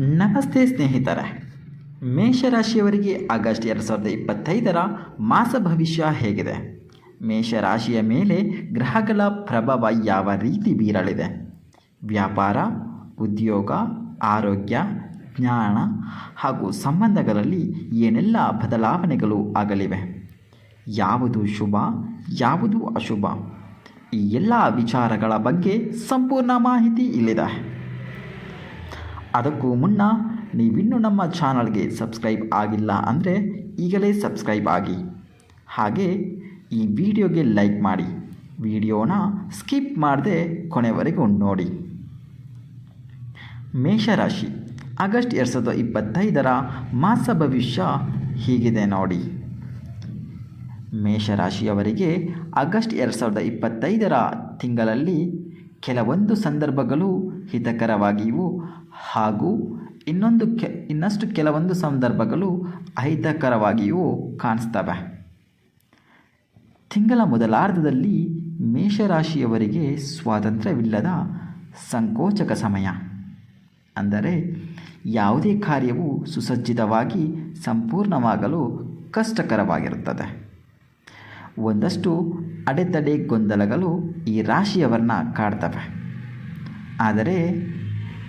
ನಮಸ್ತೆ ಸ್ನೇಹಿತರೆ. ಮೇಷರಾಶಿಯವರಿಗೆ ಆಗಸ್ಟ್ ಎರಡು ಸಾವಿರದ ಇಪ್ಪತ್ತೈದರ ಮಾಸ ಭವಿಷ್ಯ ಹೇಗಿದೆ? ಮೇಷರಾಶಿಯ ಮೇಲೆ ಗ್ರಹಗಳ ಪ್ರಭಾವ ಯಾವ ರೀತಿ ಬೀರಲಿದೆ? ವ್ಯಾಪಾರ, ಉದ್ಯೋಗ, ಆರೋಗ್ಯ, ಜ್ಞಾನ ಹಾಗೂ ಸಂಬಂಧಗಳಲ್ಲಿ ಏನೆಲ್ಲ ಬದಲಾವಣೆಗಳು ಆಗಲಿವೆ? ಯಾವುದು ಶುಭ, ಯಾವುದು ಅಶುಭ? ಈ ಎಲ್ಲ ವಿಚಾರಗಳ ಬಗ್ಗೆ ಸಂಪೂರ್ಣ ಮಾಹಿತಿ ಇಲ್ಲಿದೆ. ಅದಕ್ಕೂ ಮುನ್ನ ನೀವಿನ್ನೂ ನಮ್ಮ ಚಾನಲ್ಗೆ ಸಬ್ಸ್ಕ್ರೈಬ್ ಆಗಿಲ್ಲ ಅಂದರೆ ಈಗಲೇ ಸಬ್ಸ್ಕ್ರೈಬ್ ಆಗಿ. ಹಾಗೆ ಈ ವಿಡಿಯೋಗೆ ಲೈಕ್ ಮಾಡಿ. ವಿಡಿಯೋನ ಸ್ಕಿಪ್ ಮಾಡದೆ ಕೊನೆವರೆಗೂ ನೋಡಿ. ಮೇಷರಾಶಿ, ಆಗಸ್ಟ್ ಎರಡು ಸಾವಿರದ ಇಪ್ಪತ್ತೈದರ ಮಾಸ ಭವಿಷ್ಯ ಹೀಗಿದೆ ನೋಡಿ. ಮೇಷರಾಶಿಯವರಿಗೆ ಆಗಸ್ಟ್ ಎರಡು ಸಾವಿರದ ಇಪ್ಪತ್ತೈದರ ತಿಂಗಳಲ್ಲಿ ಕೆಲವೊಂದು ಸಂದರ್ಭಗಳು ಹಿತಕರವಾಗಿಯೂ ಹಾಗೂ ಇನ್ನೊಂದು ಕೆ, ಇನ್ನಷ್ಟು ಕೆಲವೊಂದು ಸಂದರ್ಭಗಳು ಅಹಿತಕರವಾಗಿಯೂ ಕಾಣಿಸ್ತವೆ. ತಿಂಗಳ ಮೊದಲಾರ್ಧದಲ್ಲಿ ಮೇಷರಾಶಿಯವರಿಗೆ ಸ್ವಾತಂತ್ರ್ಯವಿಲ್ಲದ ಸಂಕೋಚಕ ಸಮಯ. ಅಂದರೆ ಯಾವುದೇ ಕಾರ್ಯವು ಸುಸಜ್ಜಿತವಾಗಿ ಸಂಪೂರ್ಣವಾಗಲು ಕಷ್ಟಕರವಾಗಿರುತ್ತದೆ. ಒಂದಷ್ಟು ಅಡೆತಡೆ ಗೊಂದಲಗಳು ಈ ರಾಶಿಯವರನ್ನ ಕಾಡ್ತವೆ. ಆದರೆ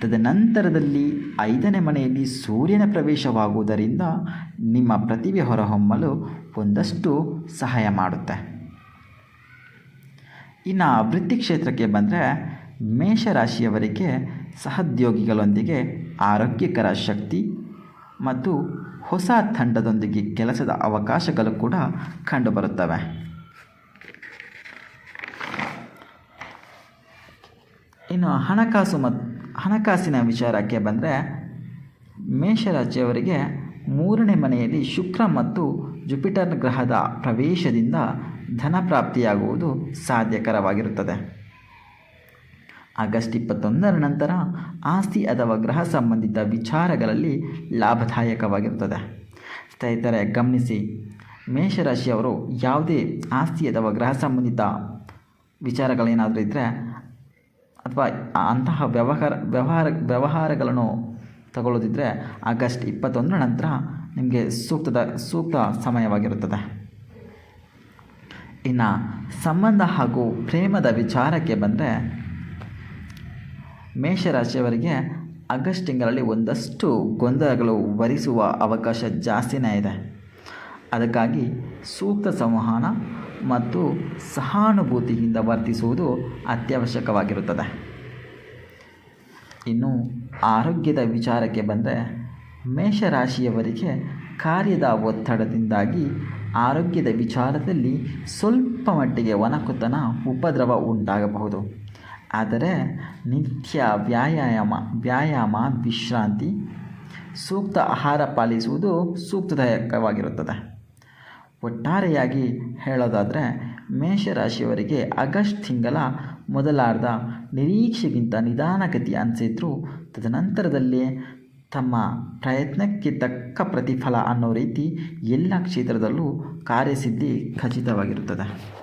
ತದನಂತರದಲ್ಲಿ ಐದನೇ ಮನೆಯಲ್ಲಿ ಸೂರ್ಯನ ಪ್ರವೇಶವಾಗುವುದರಿಂದ ನಿಮ್ಮ ಪ್ರತಿಭೆ ಹೊರಹೊಮ್ಮಲು ಒಂದಷ್ಟು ಸಹಾಯ ಮಾಡುತ್ತೆ. ಇನ್ನು ವೃತ್ತಿ ಕ್ಷೇತ್ರಕ್ಕೆ ಬಂದರೆ ಮೇಷರಾಶಿಯವರಿಗೆ ಸಹೋದ್ಯೋಗಿಗಳೊಂದಿಗೆ ಆರೋಗ್ಯಕರ ಶಕ್ತಿ ಮತ್ತು ಹೊಸ ತಂಡದೊಂದಿಗೆ ಕೆಲಸದ ಅವಕಾಶಗಳು ಕೂಡ ಕಂಡುಬರುತ್ತವೆ. ಇನ್ನು ಹಣಕಾಸು ಮತ್ತು ಹಣಕಾಸಿನ ವಿಚಾರಕ್ಕೆ ಬಂದರೆ ಮೇಷರಾಜಿಯವರಿಗೆ ಮೂರನೇ ಮನೆಯಲ್ಲಿ ಶುಕ್ರ ಮತ್ತು ಜುಪಿಟರ್ ಗ್ರಹದ ಪ್ರವೇಶದಿಂದ ಧನ ಪ್ರಾಪ್ತಿಯಾಗುವುದು ಸಾಧ್ಯಕರವಾಗಿರುತ್ತದೆ. ಆಗಸ್ಟ್ ಇಪ್ಪತ್ತೊಂದರ ನಂತರ ಆಸ್ತಿ ಅಥವಾ ಗೃಹ ಸಂಬಂಧಿತ ವಿಚಾರಗಳಲ್ಲಿ ಲಾಭದಾಯಕವಾಗಿರುತ್ತದೆ. ಸ್ನೇಹಿತರೆ, ಗಮನಿಸಿ, ಮೇಷರಾಶಿಯವರು ಯಾವುದೇ ಆಸ್ತಿ ಅಥವಾ ಗೃಹ ಸಂಬಂಧಿತ ವಿಚಾರಗಳೇನಾದರೂ ಇದ್ದರೆ ಅಥವಾ ಅಂತಹ ವ್ಯವಹಾರ ವ್ಯವಹಾರ, ವ್ಯವಹಾರಗಳನ್ನು ತಗೊಳ್ಳೋದಿದ್ದರೆ ಆಗಸ್ಟ್ ಇಪ್ಪತ್ತೊಂದರ ನಂತರ ನಿಮಗೆ ಸೂಕ್ತದ, ಸೂಕ್ತ ಸಮಯವಾಗಿರುತ್ತದೆ. ಇನ್ನು ಸಂಬಂಧ ಹಾಗೂ ಪ್ರೇಮದ ವಿಚಾರಕ್ಕೆ ಬಂದರೆ ಮೇಷರಾಶಿಯವರಿಗೆ ಆಗಸ್ಟ್ ತಿಂಗಳಲ್ಲಿ ಒಂದಷ್ಟು ಗೊಂದಲಗಳು ವರಿಸುವ ಅವಕಾಶ ಜಾಸ್ತಿನೇ ಇದೆ. ಅದಕ್ಕಾಗಿ ಸೂಕ್ತ ಸಂವಹನ ಮತ್ತು ಸಹಾನುಭೂತಿಯಿಂದ ವರ್ತಿಸುವುದು ಅತ್ಯವಶ್ಯಕವಾಗಿರುತ್ತದೆ. ಇನ್ನು ಆರೋಗ್ಯದ ವಿಚಾರಕ್ಕೆ ಬಂದರೆ ಮೇಷರಾಶಿಯವರಿಗೆ ಕಾರ್ಯದ ಒತ್ತಡದಿಂದಾಗಿ ಆರೋಗ್ಯದ ವಿಚಾರದಲ್ಲಿ ಸ್ವಲ್ಪ ಮಟ್ಟಿಗೆ ಒಣಕುತನ ಉಪದ್ರವ ಉಂಟಾಗಬಹುದು. ಆದರೆ ನಿತ್ಯ ವ್ಯಾಯಾಮ ವ್ಯಾಯಾಮ, ವಿಶ್ರಾಂತಿ, ಸೂಕ್ತ ಆಹಾರ ಪಾಲಿಸುವುದು ಸೂಕ್ತದಾಯಕವಾಗಿರುತ್ತದೆ. ಒಟ್ಟಾರೆಯಾಗಿ ಹೇಳೋದಾದರೆ ಮೇಷರಾಶಿಯವರಿಗೆ ಆಗಸ್ಟ್ ತಿಂಗಳ ಮೊದಲಾರ್ಧ ನಿರೀಕ್ಷೆಗಿಂತ ನಿಧಾನಗತಿ ಅನಿಸಿದ್ರು ತದನಂತರದಲ್ಲಿ ತಮ್ಮ ಪ್ರಯತ್ನಕ್ಕೆ ತಕ್ಕ ಪ್ರತಿಫಲ ಅನ್ನೋ ರೀತಿ ಎಲ್ಲ ಕ್ಷೇತ್ರದಲ್ಲೂ ಕಾರ್ಯಸಿದ್ಧಿ ಖಚಿತವಾಗಿರುತ್ತದೆ.